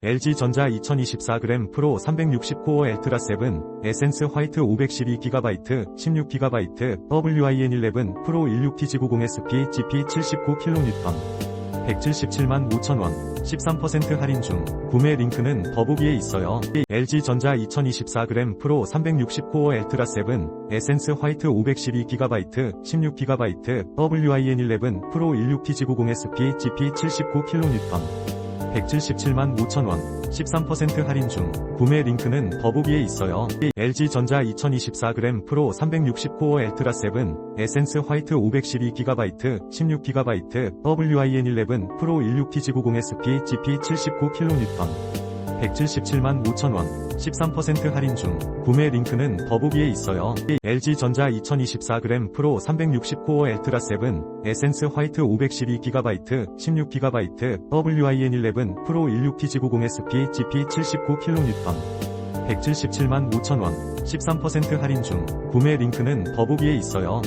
LG전자 2024g 프로 360코어 엘트라 7, 에센스 화이트 512GB, 16GB, WIN11 프로 16TG90SP GP 79kN, 177만 5천원, 13% 할인 중, 구매 링크는 더보기에 있어요. LG전자 2024g 프로 360코어 엘트라 7, 에센스 화이트 512GB, 16GB, WIN11 프로 16TG90SP GP 79kN, 177만 5천원, 13% 할인 중, 구매 링크는 더보기에 있어요. LG전자 2024g 프로 360코어 엘트라 7, 에센스 화이트 512GB, 16GB, WIN11 프로 16TG90SP GP 79kN, 177만 5천원, 13% 할인 중, 구매 링크는 더보기에 있어요. LG전자 2024g 프로 360코어 엘트라 7, 에센스 화이트 512GB, 16GB, WIN11 프로 16TG90SP GP 79kN, 177만 5천원, 13% 할인 중, 구매 링크는 더보기에 있어요.